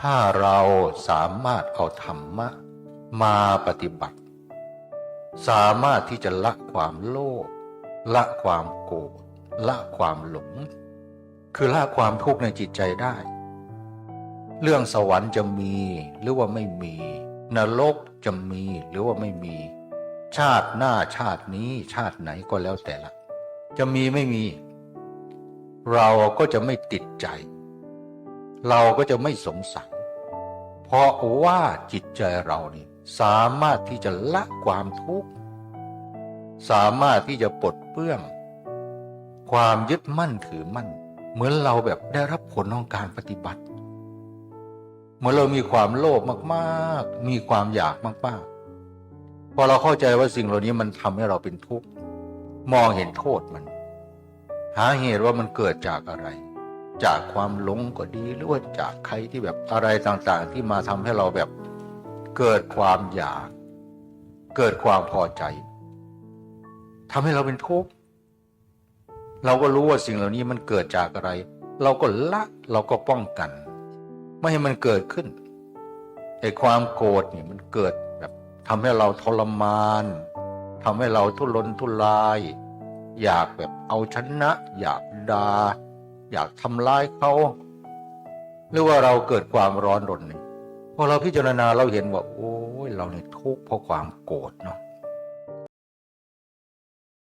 ถ้าเราสามารถเอาธรรมะมาปฏิบัติ สามารถที่จะละความโลภละความโกรธละความหลง คือละความทุกข์ในจิตใจได้ เรื่องสวรรค์จะมีหรือว่าไม่มี นรกจะมีหรือว่าไม่มี ชาติหน้าชาตินี้ชาติไหนก็แล้วแต่ละ จะมีไม่มี เราก็จะไม่ติดใจ เราก็จะไม่สงสัย เพราะว่าจิตใจเรานี่สามารถที่จะละความทุกข์ สามารถที่จะปลดเปลื้อง ความยึดมั่นถือมั่น เหมือนเราแบบได้รับผลของการปฏิบัติ เมื่อเรามีความโลภมากๆ มีความอยากมากๆ พอเราเข้าใจว่าสิ่งเหล่านี้มันทำให้เราเป็นทุกข์ มองเห็นโทษมัน หาเหตุว่ามันเกิดจากอะไร จากความหลงก็ดี หรือว่าจากใครที่แบบอะไรต่างๆ ที่มาทำให้เราแบบเกิดความอยาก เกิดความพอใจทำให้เราเป็นทุกข์เราก็รู้ว่าสิ่งเหล่านี้มันเกิดจากอะไร เราก็ละเราก็ป้องกัน ไม่ให้มันเกิดขึ้นไอ้ความโกรธนี่มันเกิดแบบทำให้เราทรมานทำให้เราทุรนทุราย อยากแบบเอาชนะ อยากดา่า อยากทำร้ายเขาหรือว่าเราเกิดความร้อนรนนี่พอเราพิจารณาเราเห็นว่า โอ้ยเราเนี่ยทุกข์เพราะความโกรธเนาะ